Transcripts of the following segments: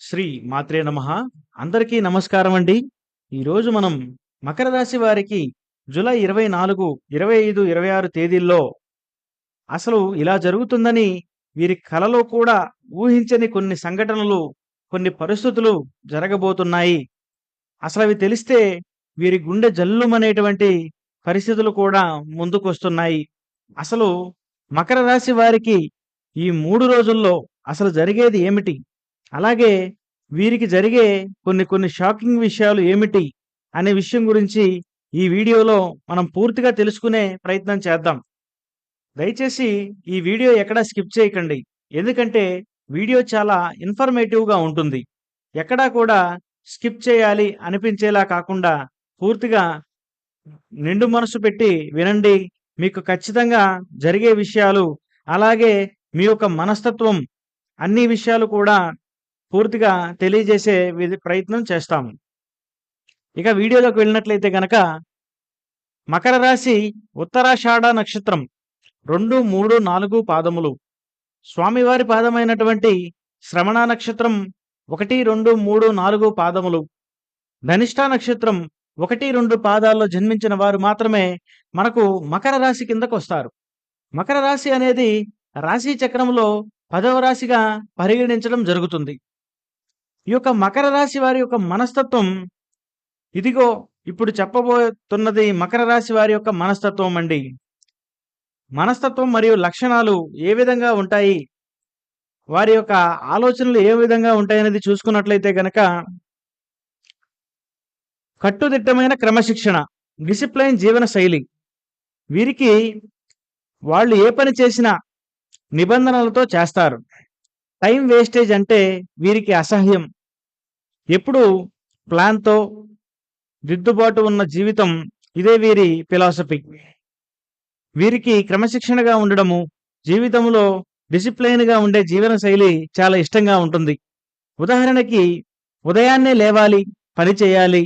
శ్రీ మాత్రే నమ. అందరికీ నమస్కారం అండి ఈరోజు మనం మకర రాశి వారికి జూలై ఇరవై నాలుగు ఇరవై ఐదు ఇరవై ఆరు తేదీల్లో అసలు ఇలా జరుగుతుందని వీరి కలలో కూడా ఊహించని కొన్ని సంఘటనలు కొన్ని పరిస్థితులు జరగబోతున్నాయి. అసలు అవి తెలిస్తే వీరి గుండె జల్లుమనేటువంటి పరిస్థితులు కూడా ముందుకొస్తున్నాయి. అసలు మకర రాశి వారికి ఈ మూడు రోజుల్లో అసలు జరిగేది ఏమిటి? అలాగే వీరికి జరిగే కొన్ని కొన్ని షాకింగ్ విషయాలు ఏమిటి అనే విషయం గురించి ఈ వీడియోలో మనం పూర్తిగా తెలుసుకునే ప్రయత్నం చేద్దాం. దయచేసి ఈ వీడియో ఎక్కడా స్కిప్ చేయకండి. ఎందుకంటే వీడియో చాలా ఇన్ఫర్మేటివ్గా ఉంటుంది. ఎక్కడా కూడా స్కిప్ చేయాలి అనిపించేలా కాకుండా పూర్తిగా నిండు మనసు పెట్టి వినండి. మీకు ఖచ్చితంగా జరిగే విషయాలు అలాగే మీ యొక్క మనస్తత్వం అన్ని విషయాలు కూడా పూర్తిగా తెలియజేసే ప్రయత్నం చేస్తాము. ఇక వీడియోలోకి వెళ్ళినట్లయితే గనక మకర రాశి ఉత్తరాషాఢ నక్షత్రం రెండు మూడు నాలుగు పాదములు. స్వామివారి పాదమైనటువంటి శ్రవణ నక్షత్రం ఒకటి రెండు మూడు నాలుగు పాదములు. ధనిష్ట నక్షత్రం ఒకటి రెండు పాదాల్లో జన్మించిన వారు మాత్రమే మనకు మకర రాశి కిందకు వస్తారు. మకర రాశి అనేది రాశి చక్రంలో పదవ రాశిగా పరిగణించడం జరుగుతుంది. ఈ యొక్క మకర రాశి వారి యొక్క మనస్తత్వం ఇదిగో ఇప్పుడు చెప్పబోతున్నది మకర రాశి వారి యొక్క మనస్తత్వం అండి. మనస్తత్వం మరియు లక్షణాలు ఏ విధంగా ఉంటాయి? వారి యొక్క ఆలోచనలు ఏ విధంగా ఉంటాయనేది చూసుకున్నట్లయితే గనక కట్టుదిట్టమైన క్రమశిక్షణ డిసిప్లైన్ జీవన శైలి వీరికి వాళ్ళు ఏ పని చేసినా నిబంధనలతో చేస్తారు. టైం వేస్టేజ్ అంటే వీరికి అసహ్యం. ఎప్పుడు ప్లాన్తో దిద్దుబాటు ఉన్న జీవితం ఇదే వీరి ఫిలాసఫీ. వీరికి క్రమశిక్షణగా ఉండడము జీవితంలో డిసిప్లైన్గా ఉండే జీవన శైలి చాలా ఇష్టంగా ఉంటుంది. ఉదాహరణకి ఉదయాన్నే లేవాలి పని చేయాలి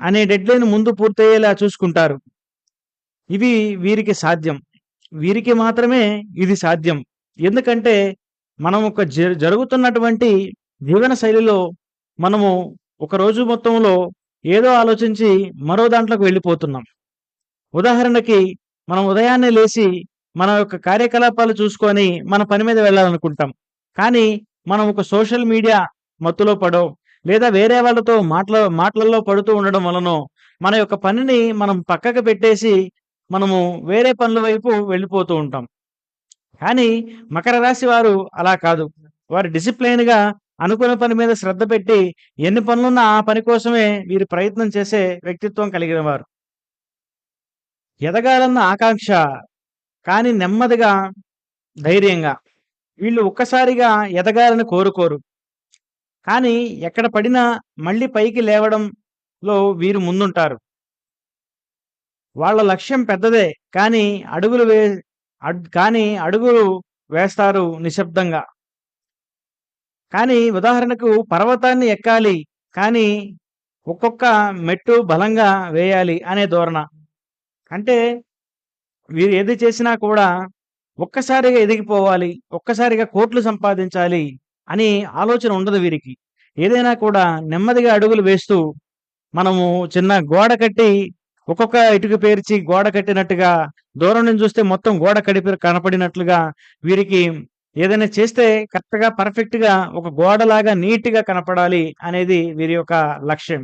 అనే డెడ్లైన్ ముందు పూర్తయ్యేలా చూసుకుంటారు. ఇవి వీరికి సాధ్యం. వీరికి మాత్రమే ఇది సాధ్యం. ఎందుకంటే మనం ఒక జ- జరుగుతున్నటువంటి జీవన శైలిలో మనము ఒక రోజు మొత్తంలో ఏదో ఆలోచించి మరో దాంట్లోకి వెళ్ళిపోతున్నాం. ఉదాహరణకి మనం ఉదయాన్నే లేచి మన యొక్క కార్యకలాపాలు చూసుకొని మన పని మీద వెళ్ళాలనుకుంటాం. కానీ మనం ఒక సోషల్ మీడియా మత్తులో పడో లేదా వేరే వాళ్ళతో మాటల మాటలలో పడుతూ ఉండడం వలనో మన యొక్క పనిని మనం పక్కకు పెట్టేసి మనము వేరే పనుల వైపు వెళ్ళిపోతూ ఉంటాం. కానీ మకర రాశి వారు అలా కాదు. వారు డిసిప్లైన్గా అనుకున్న పని మీద శ్రద్ధ పెట్టి ఎన్ని పనులున్నా ఆ పని కోసమే వీరు ప్రయత్నం చేసే వ్యక్తిత్వం కలిగిన వారు. ఎదగాలన్న ఆకాంక్ష కానీ నెమ్మదిగా ధైర్యంగా వీళ్ళు ఒక్కసారిగా ఎదగాలని కోరుకోరు. కానీ ఎక్కడ పడినా మళ్ళీ పైకి లేవడంలో వీరు ముందుంటారు. వాళ్ళ లక్ష్యం పెద్దదే కానీ అడుగులు వే కానీ అడుగులు వేస్తారు నిశ్శబ్దంగా. కానీ ఉదాహరణకు పర్వతాన్ని ఎక్కాలి కానీ ఒక్కొక్క మెట్టు బలంగా వేయాలి అనే ధోరణ. అంటే వీరు ఏది చేసినా కూడా ఒక్కసారిగా ఎదిగిపోవాలి ఒక్కసారిగా కోట్లు సంపాదించాలి అని ఆలోచన ఉండదు వీరికి. ఏదైనా కూడా నెమ్మదిగా అడుగులు వేస్తూ మనము చిన్న గోడ కట్టి ఒక్కొక్క ఇటుక పేర్చి గోడ కట్టినట్టుగా దూరం నుంచి చూస్తే మొత్తం గోడ కడిపి కనపడినట్లుగా వీరికి ఏదైనా చేస్తే కరెక్ట్గా పర్ఫెక్ట్గా ఒక గోడలాగా నీట్గా కనపడాలి అనేది వీరి యొక్క లక్ష్యం.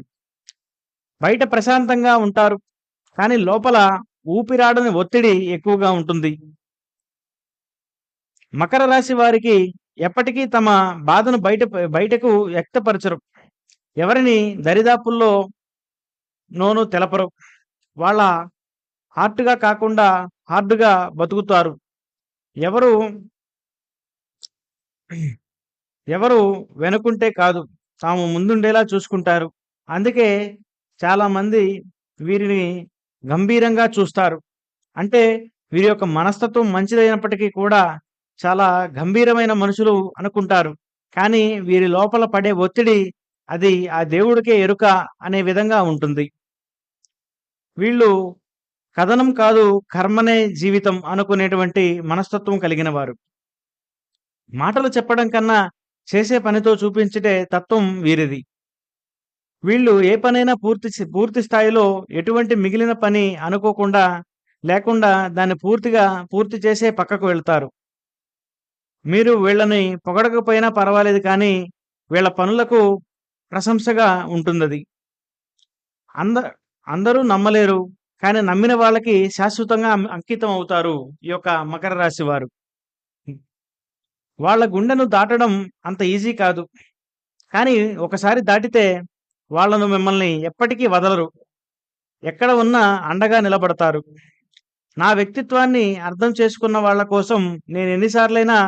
బయట ప్రశాంతంగా ఉంటారు కానీ లోపల ఊపిరాడని ఒత్తిడి ఎక్కువగా ఉంటుంది. మకర రాశి వారికి ఎప్పటికీ తమ బాధను బయట బయటకు వ్యక్తపరచరు. ఎవరిని దరిదాపుల్లో నోను తెలపరు. వాళ్ళ హార్ట్గా కాకుండా హార్డ్గా బతుకుతారు. ఎవరు ఎవరు వెనుకుంటే కాదు తాము ముందుండేలా చూసుకుంటారు. అందుకే చాలామంది వీరిని గంభీరంగా చూస్తారు. అంటే వీరి యొక్క మనస్తత్వం మంచిదైనప్పటికీ కూడా చాలా గంభీరమైన మనుషులు అనుకుంటారు. కానీ వీరి లోపల పడే ఒత్తిడి అది ఆ దేవుడికే ఎరుక అనే విధంగా ఉంటుంది. వీళ్ళు కథనం కాదు కర్మనే జీవితం అనుకునేటువంటి మనస్తత్వం కలిగిన వారు మాటలు చెప్పడం కన్నా చేసే పనితో చూపించటే తత్వం వీరిది. వీళ్ళు ఏ పనైనా పూర్తి పూర్తి స్థాయిలో ఎటువంటి మిగిలిన పని అనుకోకుండా, లేకుండా దాన్ని పూర్తిగా పూర్తి చేసే పక్కకు వెళ్తారు. మీరు వీళ్ళని పొగడకపోయినా పర్వాలేదు కానీ, వీళ్ళ పనులకు ప్రశంసగా ఉంటుందది. అంద అందరూ నమ్మలేరు. కానీ నమ్మిన వాళ్ళకి శాశ్వతంగా అంకితం అవుతారు ఈ యొక్క మకర రాశి వారు. వాళ్ళ గుండెను దాటడం అంత ఈజీ కాదు. కానీ ఒకసారి దాటితే వాళ్ళను మిమ్మల్ని ఎప్పటికీ వదలరు. ఎక్కడ ఉన్నా అండగా నిలబడతారు. నా వ్యక్తిత్వాన్ని అర్థం చేసుకున్న వాళ్ళ కోసం నేను ఎన్నిసార్లైనా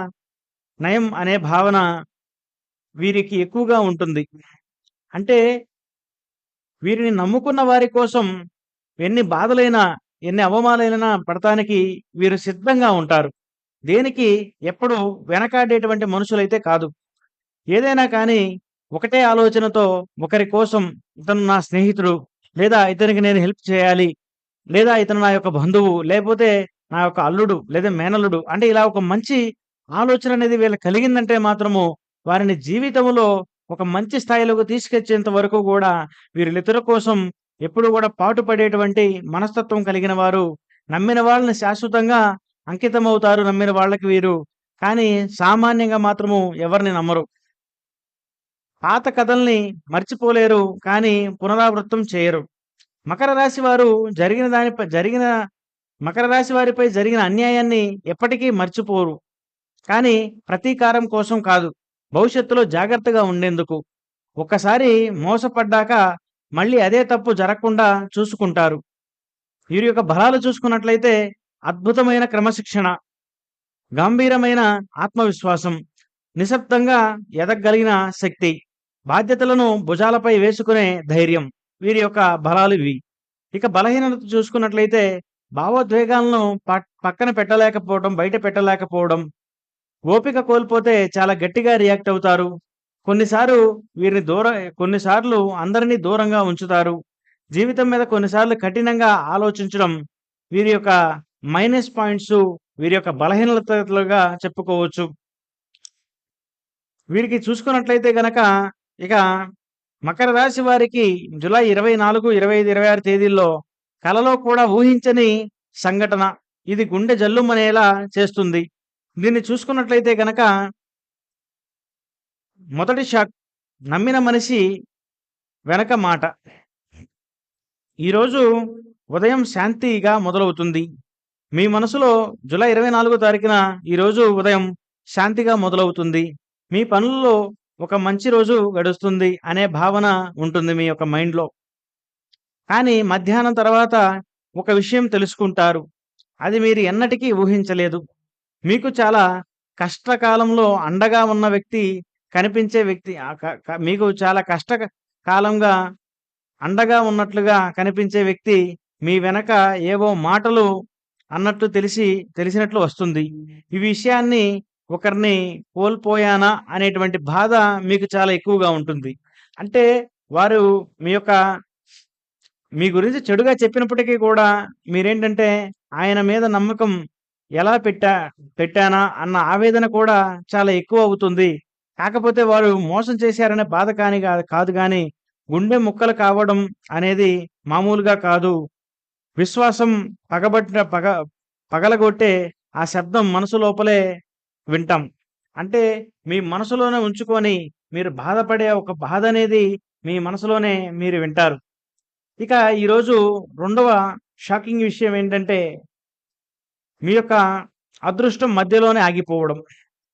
నయం అనే భావన వీరికి ఎక్కువగా ఉంటుంది. అంటే వీరిని నమ్ముకున్న వారి కోసం ఎన్ని బాధలైనా, ఎన్ని అవమానాలైనా పడటానికి వీరు సిద్ధంగా ఉంటారు. దేనికి ఎప్పుడు వెనకాడేటువంటి మనుషులైతే కాదు. ఏదైనా కానీ ఒకటే ఆలోచనతో ఒకరి కోసం ఇతను నా స్నేహితుడు, లేదా ఇతనికి నేను హెల్ప్ చేయాలి, లేదా ఇతను నా యొక్క బంధువు, లేకపోతే నా యొక్క అల్లుడు, లేదా మేనల్లుడు అంటే ఇలా ఒక మంచి ఆలోచన అనేది వీళ్ళకి కలిగిందంటే మాత్రము వారిని జీవితంలో ఒక మంచి స్థాయిలోకి తీసుకొచ్చేంత వరకు కూడా వీరిద్దరి కోసం ఎప్పుడు కూడా పాటుపడేటువంటి మనస్తత్వం కలిగిన వారు, నమ్మిన వాళ్ళని శాశ్వతంగా అంకితమవుతారు నమ్మిన వాళ్ళకి వీరు. కానీ సామాన్యంగా మాత్రము ఎవరిని నమ్మరు. పాత కథల్ని మర్చిపోలేరు. కానీ పునరావృతం చేయరు. మకర రాశి వారు జరిగిన దానిపై జరిగిన మకర రాశి వారిపై జరిగిన అన్యాయాన్ని ఎప్పటికీ మర్చిపోరు. కానీ ప్రతీకారం కోసం కాదు. భవిష్యత్తులో జాగ్రత్తగా ఉండేందుకు. ఒక్కసారి మోసపడ్డాక మళ్ళీ అదే తప్పు జరగకుండా చూసుకుంటారు. వీరి యొక్క బలాలు చూసుకున్నట్లయితే అద్భుతమైన క్రమశిక్షణ, గంభీరమైన ఆత్మవిశ్వాసం, నిశ్శబ్దంగా ఎదగలిగిన శక్తి, బాధ్యతలను భుజాలపై వేసుకునే ధైర్యం వీరి యొక్క బలాలు ఇవి ఇక బలహీనత చూసుకున్నట్లయితే భావోద్వేగాలను పక్కన పెట్టలేకపోవడం, బయట పెట్టలేకపోవడం, ఓపిక కోల్పోతే చాలా గట్టిగా రియాక్ట్ అవుతారు. కొన్నిసార్లు వీరిని దూర కొన్నిసార్లు అందరినీ దూరంగా ఉంచుతారు. జీవితం మీద కొన్నిసార్లు కఠినంగా ఆలోచించడం వీరి యొక్క మైనస్ పాయింట్స్ వీరి యొక్క బలహీనతలుగా చెప్పుకోవచ్చు. వీరికి చూసుకున్నట్లయితే గనక ఇక మకర రాశి వారికి జులై 24, 25, 26 తేదీల్లో కలలో కూడా ఊహించని సంఘటన. ఇది గుండె జల్లుమనేలా చేస్తుంది. దీన్ని చూసుకున్నట్లయితే గనక మొదటి షాక్ నమ్మిన మనిషి వెనక మాట. ఈరోజు ఉదయం శాంతిగా మొదలవుతుంది. మీ మనసులో జూలై ఇరవై నాలుగో తారీఖున ఈరోజు ఉదయం శాంతిగా మొదలవుతుంది. మీ పనుల్లో ఒక మంచి రోజు గడుస్తుంది అనే భావన ఉంటుంది మీ యొక్క మైండ్‌లో. కానీ మధ్యాహ్నం తర్వాత ఒక విషయం తెలుసుకుంటారు. అది మీరు ఎన్నటికీ ఊహించలేదు. మీకు చాలా కష్టకాలంలో అండగా ఉన్న వ్యక్తి కనిపించే వ్యక్తి మీకు చాలా కష్ట కాలంగా అండగా ఉన్నట్లుగా కనిపించే వ్యక్తి మీ వెనక ఏవో మాటలు అన్నట్లు తెలిసి తెలిసినట్లు వస్తుంది. ఈ విషయాన్ని ఒకరిని కోల్పోయానా అనేటువంటి బాధ మీకు చాలా ఎక్కువగా ఉంటుంది. అంటే వారు మీ యొక్క మీ గురించి చెడుగా చెప్పినప్పటికీ కూడా మీరేంటంటే ఆయన మీద నమ్మకం ఎలా పెట్టా పెట్టానా అన్న ఆవేదన కూడా చాలా ఎక్కువ అవుతుంది. కాకపోతే వారు మోసం చేశారనే బాధ కాని కాదు కానీ గుండె ముక్కలు కావడం అనేది మామూలుగా కాదు. విశ్వాసం పగబట్టిన పగ పగలగొట్టే ఆ శబ్దం మనసు లోపలే వింటాం. అంటే మీ మనసులోనే ఉంచుకొని మీరు బాధపడే ఒక బాధ అనేది మీ మనసులోనే మీరు వింటారు. ఇక ఈరోజు రెండవ షాకింగ్ విషయం ఏంటంటే మీ యొక్క అదృష్టం మధ్యలోనే ఆగిపోవడం.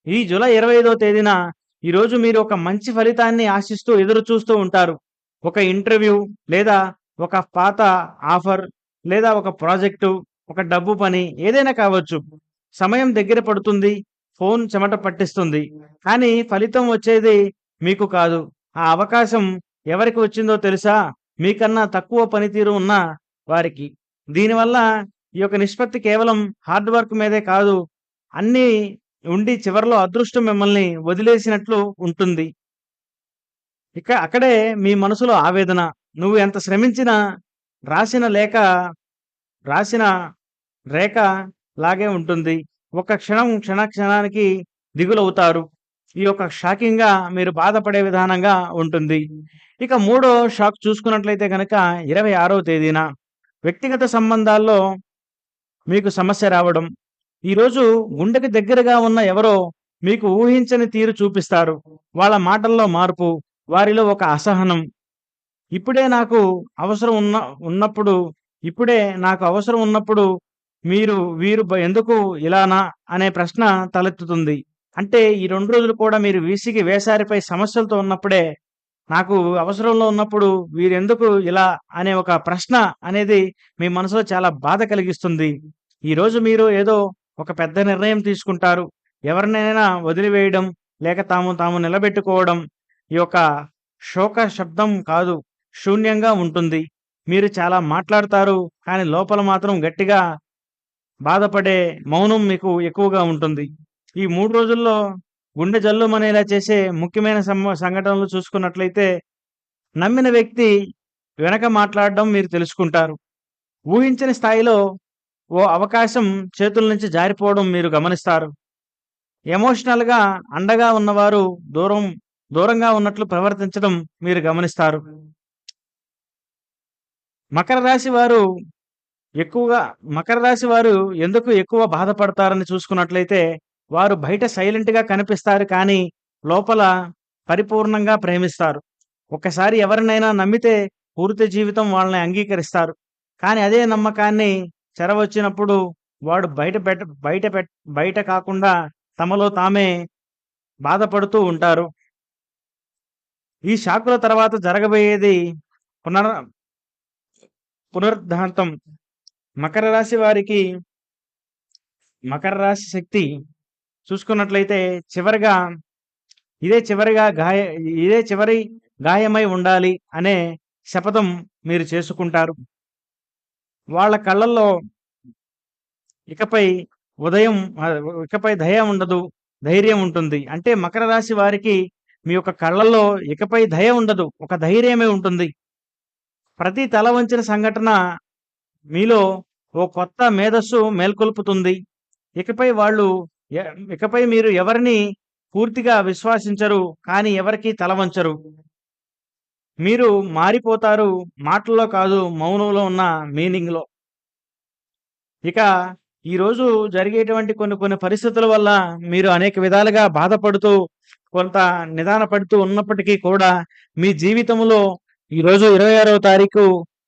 ఈ జూలై 25వ తేదీన ఈరోజు మీరు ఒక మంచి ఫలితాన్ని ఆశిస్తూ ఎదురు చూస్తూ ఉంటారు. ఒక ఇంటర్వ్యూ లేదా ఒక పాత ఆఫర్ లేదా ఒక ప్రాజెక్టు, ఒక డబ్బు పని ఏదైనా కావచ్చు. సమయం దగ్గర పడుతుంది. ఫోన్ చెమట పట్టిస్తుంది. కానీ ఫలితం వచ్చేది మీకు కాదు. ఆ అవకాశం ఎవరికి వచ్చిందో తెలుసా? మీకన్నా తక్కువ పనితీరు ఉన్న వారికి. దీనివల్ల ఈ యొక్క నిష్పత్తి కేవలం హార్డ్ వర్క్ మీదే కాదు. అన్నీ ఉండి చివరిలో అదృష్టం మిమ్మల్ని వదిలేసినట్లు ఉంటుంది. ఇక అక్కడే మీ మనసులో ఆవేదన. నువ్వు ఎంత శ్రమించినా రాసిన లేఖ రాసిన రేఖ లాగే ఉంటుంది. ఒక క్షణం క్షణ క్షణానికి దిగులవుతారు. ఈ యొక్క షాకింగ్‌గా మీరు బాధపడే విధానంగా ఉంటుంది. ఇక మూడో షాక్ చూసుకున్నట్లయితే కనుక ఇరవై ఆరో తేదీన వ్యక్తిగత సంబంధాల్లో మీకు సమస్య రావడం. ఈరోజు గుండెకి దగ్గరగా ఉన్న ఎవరో మీకు ఊహించని తీరు చూపిస్తారు. వాళ్ళ మాటల్లో మార్పు, వారిలో ఒక అసహనం. ఇప్పుడే నాకు అవసరం ఉన్న ఉన్నప్పుడు ఇప్పుడే నాకు అవసరం ఉన్నప్పుడు మీరు వీరు ఎందుకు ఇలానా అనే ప్రశ్న తలెత్తుతుంది. అంటే ఈ రెండు రోజులు కూడా మీరు వీసీకి వేసారిపై సమస్యలతో ఉన్నప్పుడే, నాకు అవసరంలో ఉన్నప్పుడు వీరెందుకు ఇలా అనే ఒక ప్రశ్న అనేది మీ మనసులో చాలా బాధ కలిగిస్తుంది. ఈరోజు మీరు ఏదో ఒక పెద్ద నిర్ణయం తీసుకుంటారు. ఎవరినైనా వదిలివేయడం, లేక తాము తాము నిలబెట్టుకోవడం ఈ యొక్క శోక శబ్దం కాదు. శూన్యంగా ఉంటుంది. మీరు చాలా మాట్లాడతారు. కానీ లోపల మాత్రం గట్టిగా బాధపడే మౌనం మీకు ఎక్కువగా ఉంటుంది. ఈ మూడు రోజుల్లో గుండె జల్లుమనేలా చేసే ముఖ్యమైన సంఘటనలు చూసుకున్నట్లయితే, నమ్మిన వ్యక్తి వెనక మాట్లాడడం మీరు తెలుసుకుంటారు. ఊహించని స్థాయిలో ఓ అవకాశం చేతుల నుంచి జారిపోవడం మీరు గమనిస్తారు. ఎమోషనల్‌గా అండగా ఉన్నవారు దూరం దూరంగా ఉన్నట్లు ప్రవర్తించడం మీరు గమనిస్తారు. మకర రాశి వారు ఎక్కువగా మకర రాశి వారు ఎందుకు ఎక్కువ బాధపడతారని చూసుకున్నట్లయితే, వారు బయట సైలెంట్‌గా కనిపిస్తారు కానీ, లోపల పరిపూర్ణంగా ప్రేమిస్తారు. ఒక్కసారి ఎవరినైనా నమ్మితే పూర్తి జీవితం వాళ్ళని అంగీకరిస్తారు. కానీ అదే నమ్మకాన్ని చెరవచ్చినప్పుడు వాడు బయట పెట్ట బయట పెట్ బయట కాకుండా తమలో తామే బాధపడుతూ ఉంటారు. ఈ షాకుల తర్వాత జరగబోయేది పునర్ పునరుద్ధాంతం. మకర రాశి వారికి మకర రాశి శక్తి చూసుకున్నట్లయితే చివరిగా ఇదే చివరిగా గాయ ఇదే చివరి గాయమై ఉండాలి అనే శపథం మీరు చేసుకుంటారు. వాళ్ళ కళ్ళల్లో ఇకపై ఉదయం ఇకపై దయ ఉండదు. ధైర్యం ఉంటుంది. అంటే మకర రాశి వారికి మీ యొక్క కళ్ళల్లో ఇకపై దయ ఉండదు. ఒక ధైర్యమే ఉంటుంది. ప్రతి తల వంచిన సంఘటన మీలో ఓ కొత్త మేధస్సు మేల్కొల్పుతుంది. ఇకపై వాళ్ళు ఇకపై మీరు ఎవరిని పూర్తిగా విశ్వాసించరు కానీ ఎవరికీ తల వంచరు. మీరు మారిపోతారు. మాటల్లో కాదు మౌనంలో ఉన్న మీనింగ్‌లో. ఇక ఈరోజు జరిగేటువంటి కొన్ని కొన్ని పరిస్థితుల వల్ల మీరు అనేక విధాలుగా బాధపడుతూ, కొంత నిదాన పడుతూ ఉన్నప్పటికీ కూడా మీ జీవితంలో ఈరోజు 26వ తారీఖు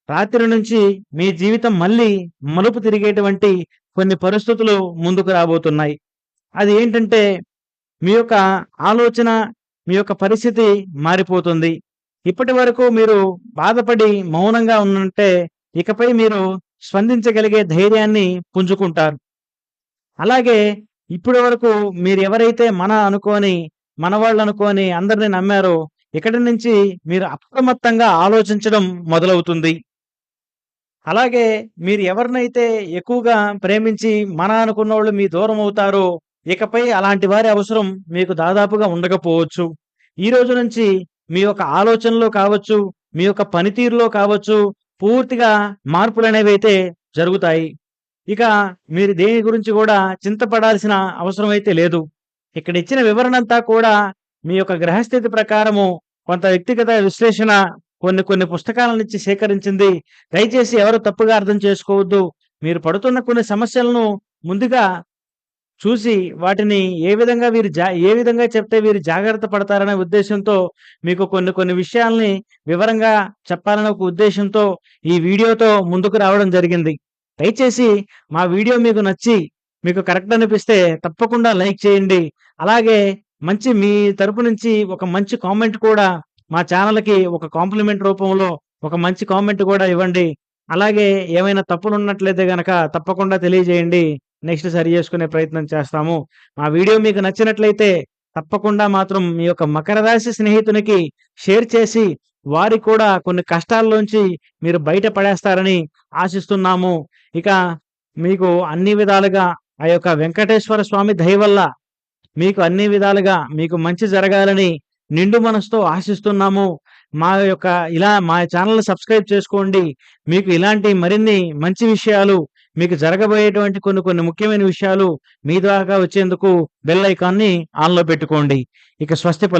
రాత్రి నుంచి మీ జీవితం మళ్ళీ మలుపు తిరిగేటువంటి కొన్ని పరిస్థితులు ముందుకు రాబోతున్నాయి. అది ఏంటంటే మీ యొక్క ఆలోచన, మీ యొక్క పరిస్థితి మారిపోతుంది. ఇప్పటివరకు మీరు బాధపడి మౌనంగా ఉన్నంటే ఇకపై మీరు స్పందించగలిగే ధైర్యాన్ని పుంజుకుంటారు. అలాగే ఇప్పటి వరకు మీరు ఎవరైతే మన అనుకోని, మనవాళ్ళనుకోని అందరిని నమ్మారో ఇక్కడి నుంచి మీరు అప్రమత్తంగా ఆలోచించడం మొదలవుతుంది. అలాగే మీరు ఎవరినైతే ఎక్కువగా ప్రేమించి మన అనుకున్న వాళ్ళు మీ దూరం అవుతారో ఇకపై అలాంటి వారి అవసరం మీకు దాదాపుగా ఉండకపోవచ్చు. ఈ రోజు నుంచి మీ యొక్క ఆలోచనలో కావచ్చు, మీ యొక్క పనితీరులో కావచ్చు పూర్తిగా మార్పులనేవైతే జరుగుతాయి. ఇక మీరు దేని గురించి కూడా చింతపడాల్సిన అవసరం అయితే లేదు. ఇక్కడ ఇచ్చిన వివరణ అంతా కూడా మీ యొక్క గ్రహస్థితి ప్రకారము కొంత వ్యక్తిగత విశ్లేషణ కొన్ని కొన్ని పుస్తకాల నుంచి సేకరించింది. దయచేసి ఎవరు తప్పుగా అర్థం చేసుకోవద్దు. మీరు పడుతున్న కొన్ని సమస్యలను ముందుగా చూసి వాటిని ఏ విధంగా వీరు జా ఏ విధంగా చెప్తే వీరు జాగ్రత్త పడతారనే ఉద్దేశంతో మీకు కొన్ని కొన్ని విషయాల్ని వివరంగా చెప్పాలనే ఒక ఉద్దేశంతో ఈ వీడియోతో ముందుకు రావడం జరిగింది. దయచేసి మా వీడియో మీకు నచ్చి మీకు కరెక్ట్ అనిపిస్తే తప్పకుండా లైక్ చేయండి. అలాగే మంచి మీ తరపు నుంచి ఒక మంచి కామెంట్ కూడా మా ఛానల్‌కి ఒక కాంప్లిమెంట్ రూపంలో ఒక మంచి కామెంట్ కూడా ఇవ్వండి. అలాగే ఏమైనా తప్పులు ఉన్నట్లయితే గనక తప్పకుండా తెలియజేయండి. నెక్స్ట్ సరి చేసుకునే ప్రయత్నం చేస్తాము. మా వీడియో మీకు నచ్చినట్లయితే తప్పకుండా మాత్రం మీ యొక్క మకర రాశి స్నేహితునికి షేర్ చేసి వారి కూడా కొన్ని కష్టాల్లోంచి మీరు బయట పడేస్తారని ఆశిస్తున్నాము. ఇక మీకు అన్ని విధాలుగా ఆ యొక్క వెంకటేశ్వర స్వామి దయ వల్ల మీకు అన్ని విధాలుగా మీకు మంచి జరగాలని నిండు మనసుతో ఆశిస్తున్నాము. మా యొక్క ఇలా మా ఛానల్ సబ్స్క్రైబ్ చేసుకోండి. మీకు ఇలాంటి మరిన్ని మంచి విషయాలు మీకు జరగబోయేటువంటి కొన్ని కొన్ని ముఖ్యమైన విషయాలు మీ దాకా వచ్చేందుకు బెల్ ఐకాన్ని ఆన్‌లో పెట్టుకోండి. ఇక స్వస్తి